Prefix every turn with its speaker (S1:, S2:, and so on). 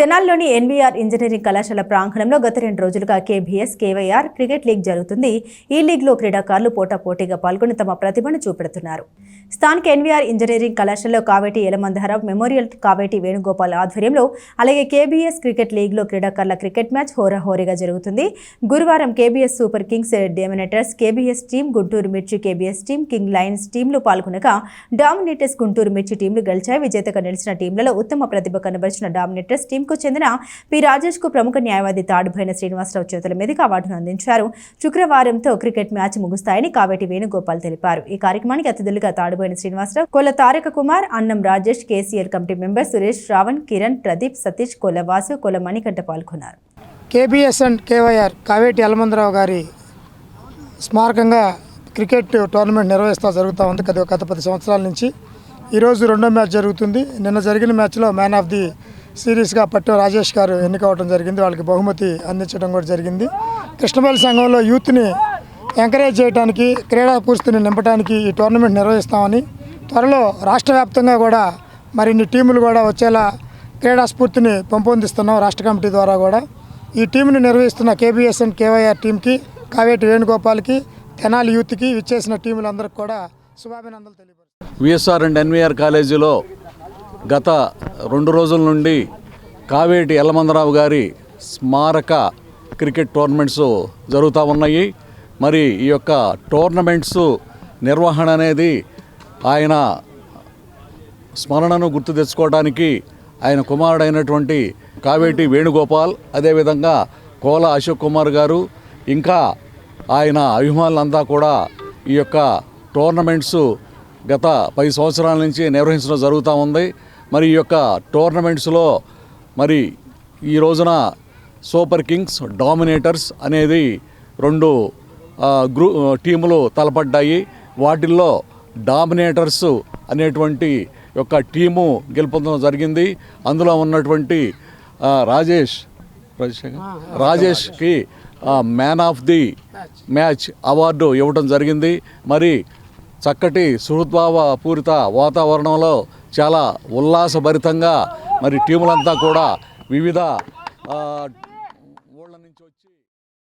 S1: తెనాల్లోని NVR engineering కళాశాల ప్రాంగణంలో గత రెండు రోజులుగా కేబీఎస్ కేవైఆర్ క్రికెట్ లీగ్ జరుగుతుంది. ఈ లీగ్లో క్రీడాకారులు పోటాపోటీగా పాల్గొని తమ ప్రతిభను చూపెడుతున్నారు. స్థానిక ఎన్వీఆర్ ఇంజనీరింగ్ కళాశాలలో కావేటి యలమందహరావు మెమోరియల్ కావేటి వేణుగోపాల్ ఆధ్వర్యంలో అలాగే కేబీఎస్ క్రికెట్ లీగ్లో క్రీడాకారుల క్రికెట్ మ్యాచ్ హోరాహోరీగా జరుగుతుంది. గురువారం KBS super kings dominators KBS team Guntur Mirchi KBS team king Lions టీంలు పాల్గొనగా డామినేటర్స్ గుంటూరు మిర్చి టీంలు గెలిచాయి. విజేతగా నిలిచిన టీంలలో ఉత్తమ ప్రతిభ కనబరిచిన డామినేటర్స్ కు చెందిన పి. రాజేష్కు ప్రముఖ న్యాయవాది తాడుబోయిన శ్రీనివాసరావు చేతుల మీదుగా అవార్డును అందించారు. శుక్రవారంతో క్రికెట్ మ్యాచ్ ముగుస్తాయని కావేటి వేణుగోపాల్ తెలిపారు. ఈ కార్యక్రమానికి అతిథులుగా తాడుబోయిన శ్రీనివాసరావు కొల్ల తారక కుమార్ అన్నం రాజేష్ కేసీఆర్ కమిటీ మెంబర్ సురేష్ శ్రావణ్ కిరణ్ ప్రదీప్ సతీష్ కొల్ల వాసు కొల్ల మణికంఠ పాల్గొన్నారు.
S2: కేబిఎస్ అండ్ కేవైఆర్ కావేటి అలమందరావు గారి స్మారకంగా క్రికెట్ టోర్నమెంట్ నిర్వహిస్తూ జరుగుతూ ఉంది. గత గత పది సంవత్సరాల నుంచి. ఈరోజు రెండో మ్యాచ్ జరుగుతుంది. నిన్న జరిగిన మ్యాచ్లో మ్యాన్ ఆఫ్ ది సీరియస్గా పట్టు రాజేష్ గారు ఎన్నికవడం జరిగింది. వాళ్ళకి బహుమతి అందించడం కూడా జరిగింది. కృష్ణపల్లి సంఘంలో యూత్ని ఎంకరేజ్ చేయడానికి క్రీడా పూర్తిని నింపడానికి ఈ టోర్నమెంట్ నిర్వహిస్తామని త్వరలో రాష్ట్ర వ్యాప్తంగా కూడా మరిన్ని టీములు కూడా వచ్చేలా క్రీడా స్ఫూర్తిని పెంపొందిస్తున్నాం రాష్ట్ర కమిటీ ద్వారా కూడా. ఈ టీంని నిర్వహిస్తున్న కేబీఎస్ అండ్ కేవైఆర్ టీంకి కావేటి వేణుగోపాల్కి తెనాలి యూత్కి విచ్చేసిన టీములందరికీ కూడా శుభాభినందనలు తెలియపరుస్తున్నాను
S3: విఎస్ఆర్ అండ్ ఎన్వీఆర్ కాలేజీలో గత రెండు రోజుల నుండి కావేటి ఎల్లమందరావు గారి స్మారక క్రికెట్ టోర్నమెంట్స్ జరుగుతూ ఉన్నాయి. మరి ఈ యొక్క టోర్నమెంట్స్ నిర్వహణ అనేది ఆయన స్మరణను గుర్తు తెచ్చుకోవడానికి ఆయన కుమారుడైనటువంటి కావేటి వేణుగోపాల్ అదేవిధంగా కోల అశోక్ కుమార్ గారు ఇంకా ఆయన అభిమానులంతా కూడా ఈ యొక్క టోర్నమెంట్స్ గత పది సంవత్సరాల నుంచి నిర్వహించడం జరుగుతూ ఉంది. మరి ఈ యొక్క టోర్నమెంట్స్లో మరి ఈ రోజున సూపర్ కింగ్స్ డామినేటర్స్ అనేది రెండు గ్రూ టీములు తలపడ్డాయి. వాటిల్లో డామినేటర్స్ అనేటువంటి యొక్క టీము గెలుపొందడం జరిగింది. అందులో ఉన్నటువంటి Rajesh రాజేష్కి man of the match. Award ఇవ్వడం జరిగింది. మరి చక్కటి సుహృద్భావ పూరిత వాతావరణంలో చాలా ఉల్లాసభరితంగా మరి టీములంతా కూడా వివిధ